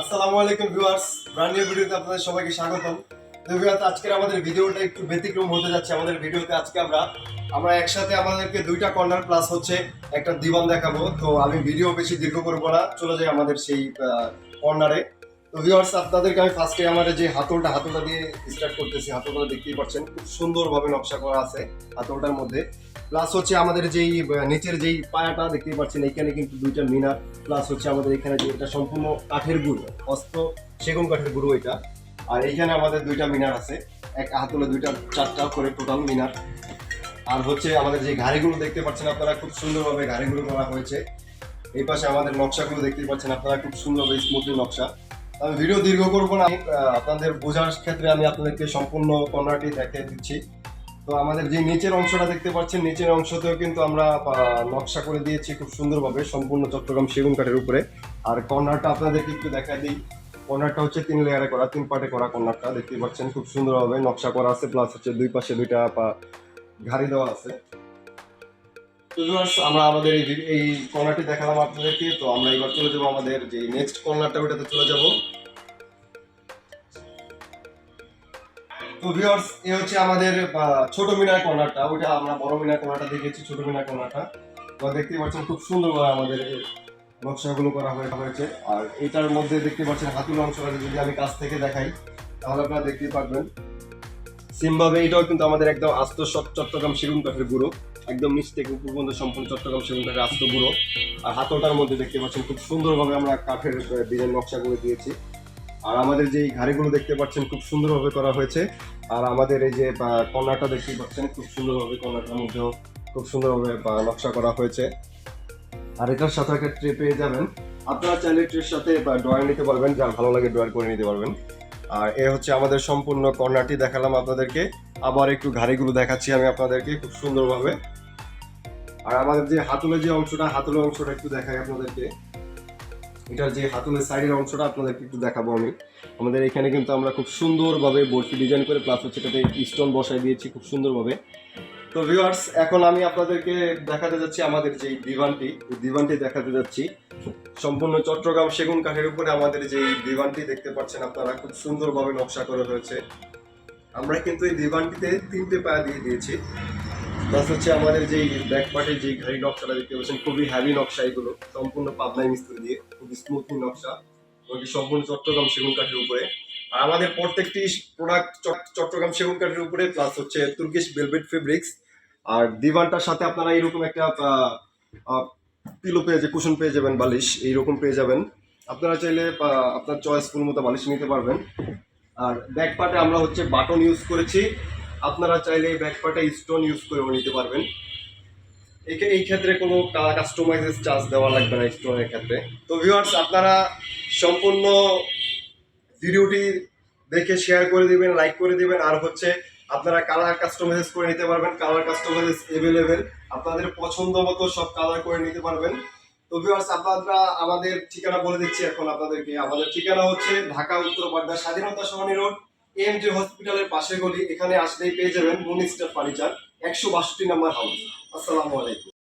আসসালামু আলাইকুম viewers brand new ভিডিওতে আপনাদের সবাইকে স্বাগতম। তো ভিউয়ার্স, আজকের আমাদের ভিডিওটা একটু ব্যতিক্রম হতে যাচ্ছে। আমাদের ভিডিওতে আজকে আমরা আমরা একসাথে আমাদেরকে দুইটা কর্নার প্লাস হচ্ছে একটা দিবান দেখাবো। তো আমি ভিডিও বেশি দীর্ঘ করব না, চলে যাই আমাদের সেই কর্নারে তো ভিউয়ার্স আপনাদেরকে আমি ফার্স্টে আমাদের যে হাতলটা হাতলটা দিয়ে স্টার্ট করতেছি। হাতলটা দেখতেই পাচ্ছেন, খুব সুন্দরভাবে নকশা করা আছে হাতলটার মধ্যে। প্লাস হচ্ছে আমাদের যেই নিচের যেই পায়াটা দেখতেই পাচ্ছেন এখানে কিন্তু দুইটা মিনার। প্লাস হচ্ছে আমাদের এখানে যে এটা সম্পূর্ণ কাঠের গুঁড়ো, অস্ত সেগুন কাঠের গুঁড়ো এটা। আর এইখানে আমাদের দুইটা মিনার আছে, এক হাতলে দুইটা, চারটা করে টোটাল মিনার। আর হচ্ছে আমাদের যে ঘাড়িগুলো দেখতে পাচ্ছেন আপনারা, খুব সুন্দরভাবে ঘাড়িগুলো করা হয়েছে। এই পাশে আমাদের নকশাগুলো দেখতে পাচ্ছেন, আপনারা খুব সুন্দরভাবে স্মুথলি নকশা। আমি ভিডিও দীর্ঘ করব না। আপনাদের বোঝার ক্ষেত্রে আমি আপনাদেরকে সম্পূর্ণ কর্নারটি দেখে দিচ্ছি। তো আমাদের যে নিচের অংশটা দেখতে পাচ্ছেন, নিচের অংশতেও কিন্তু আমরা নকশা করে দিয়েছি খুব সুন্দরভাবে, সম্পূর্ণ চট্টগ্রাম সেগুন কাঠের উপরে। আর কর্নারটা আপনাদেরকে একটু দেখা দিই। কর্নারটা হচ্ছে তিন লেয়ারে করা, তিন পার্টে করা কর্নারটা দেখতে পাচ্ছেন, খুব সুন্দরভাবে নকশা করা আছে প্লাস হচ্ছে দুই পাশে দুইটা ঘাড়ি দেওয়া আছে। তো viewers, আমরা আমাদের এই এই কর্নারটি দেখালাম আপনাদেরকে। তো আমরা এবার চলে যাব আমাদের যে নেক্সট কর্নারটা ওইটাতে চলে যাব। তো ভিউয়ার্স এ হচ্ছে আমাদের ছোট মিনার কর্নারটা ওইটা আমরা বড় মিনার কর্নারটা দেখেছি ছোট মিনার কর্নারটা তো দেখতেই পাচ্ছেন খুব সুন্দরভাবে আমাদের নকশাগুলো করা হয়েছে। আর এটার মধ্যে দেখতে পাচ্ছেন হাতুল অংশটা যদি আমি কাছ থেকে দেখাই তাহলে আপনারা দেখতেই পারবেন। সিমভাবে এটাও কিন্তু আমাদের একদম আস্ত চট্টগ্রাম সেগুন কাঠের গুঁড়ো। একদম নিচ থেকে সম্পূর্ণ চট্টগ্রাম সেগুন কাঠের আস্ত গুঁড়ো। আর হাতলটার মধ্যে দেখতে পাচ্ছেন খুব সুন্দরভাবে আমরা কাঠের ডিজাইন নকশা করে দিয়েছি। আর আমাদের যে ঘাড়িগুলো দেখতে পাচ্ছেন খুব সুন্দরভাবে করা হয়েছে। আর আমাদের এই যে আহ, কর্নারটা দেখতেই পাচ্ছেন খুব সুন্দরভাবে কর্নারটার মধ্যেও খুব সুন্দরভাবে নকশা করা হয়েছে। আর এটার সাথে একটা ট্রে পেয়ে যাবেন। আপনারা চাইলে ট্রের সাথে ড্রয়ার নিতে পারবেন যার ভালো লাগে ড্রয়ার করে নিতে পারবেন। আর এ হচ্ছে আমাদের সম্পূর্ণ কর্নারটি দেখালাম আপনাদেরকে। আবার একটু ঘাড়িগুলো দেখাচ্ছি আমি আপনাদেরকে খুব সুন্দরভাবে। আর আমাদের যে হাতুলের যে অংশটা, হাতুলের অংশটা একটু দেখাই আপনাদেরকে। এটার যে হাতুলের সাইডের অংশটা আপনাদেরকে একটু দেখাবো আমি। আমাদের এখানে কিন্তু আমরা খুব সুন্দরভাবে বরফি ডিজাইন করে প্লাস হচ্ছে এটাতে স্টোন বসাই দিয়েছি খুব সুন্দরভাবে। তো ভিউয়ার্স এখন আমি আপনাদেরকে দেখাতে যাচ্ছি আমাদের যে দিবানটি। দিবানটি দেখাতে যাচ্ছি। সম্পূর্ণ চট্টগ্রাম সেগুন কাঠের উপরে আমাদের যে দিবানটি দেখতে পাচ্ছেন আপনারা, খুব সুন্দরভাবে নকশা করা হয়েছে। আমরা কিন্তু এই দিবানটিতে তিনটে পায়া দিয়ে দিয়েছি। প্লাস হচ্ছে আমাদের যে ব্যাক পার্টে যে ঘাড়ি নকশাটা দেখতে পাচ্ছেন, খুবই হ্যাভি নকশা এগুলো, সম্পূর্ণ পাবনাই মিস্ত্রি দিয়ে, খুবই স্মুথলি নকশা। ওটি সম্পূর্ণ চট্টগ্রাম সেগুন কাঠের উপরে। আর আমাদের প্রত্যেকটি প্রোডাক্ট চট্টগ্রাম সেগুন কাঠের উপরে প্লাস হচ্ছে তুর্কিশ ভেলভেট ফেব্রিক্স আর দিবানটার সাথে আপনারা এইরকম একটা পিলো পেয়ে যে কুশন পেয়ে যাবেন, বালিশ, এইরকম পেয়ে যাবেন। আপনারা চাইলে আপনার চয়েসফুল মতো বালিশ নিতে পারবেন। আর ব্যাক পার্টে আমরা হচ্ছে বাটন ইউজ করেছি। আপনারা চাইলে ব্যাক পার্টে স্টোন ইউজ করেও নিতে পারবেন। এই- ক্ষেত্রে কোনো কাস্টমাইজেস চার্জ দেওয়া লাগবে না স্টোনের ক্ষেত্রে। তো ভিউয়ার্স আপনারা সম্পূর্ণ ভিডিওটি দেখে শেয়ার করে দিবেন লাইক করে দিবেন, আর হচ্ছে আপনারা কালার কাস্টমাইজ করে নিতে পারবেন কালার কাস্টমাইজ এভেলেবেল আপনাদের পছন্দ মতো সব কালার করে নিতে পারবেন। তো ভিউয়ার্স আপনারা আমাদের ঠিকানা বলে দিচ্ছি এখন আপনাদেরকে। আমাদের ঠিকানা হচ্ছে ঢাকা উত্তর বাড্ডা স্বাধীনতা সহনী রোড এমজি হসপিটালের পাশে গলি। এখানে আসলেই পেয়ে যাবেন মুনিস্টার ফার্নিচার একশো বাষট্টি নম্বর হাউস আসসালামু আলাইকুম।